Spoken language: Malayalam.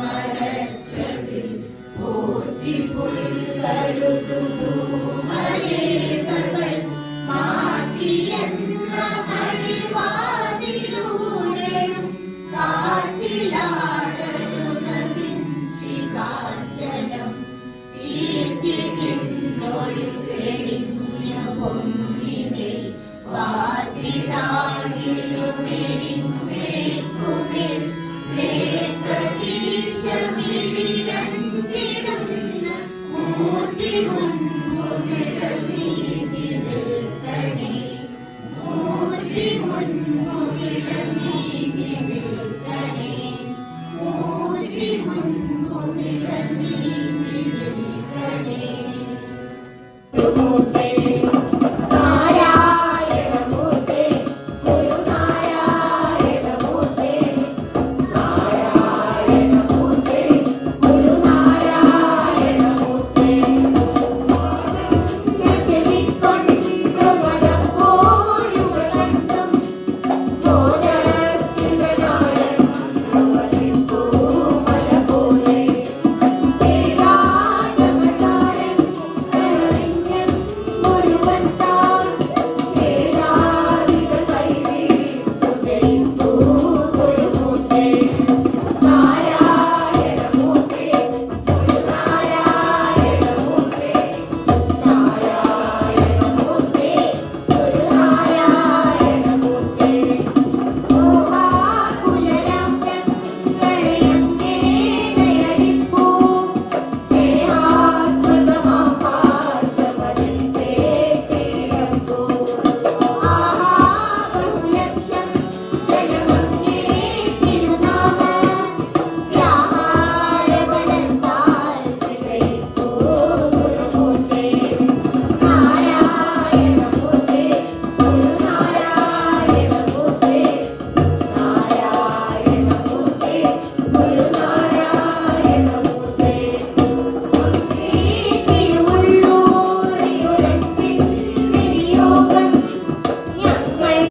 മറച്ചതിൽ പോറ്റി പുൽകരുതുതു മരേതകൾ മാറ്റിയെന്ന മടിവാതിലൂടെഴും കാറ്റിലാടരുന്നതിൻ ശിഖാചലം ചീർത്തിനൊളി പെളിഞ്ഞ പൊന്നിനെ വാറ്റിടാകിലുമെരിഞ്ഞ 我们是祖国的。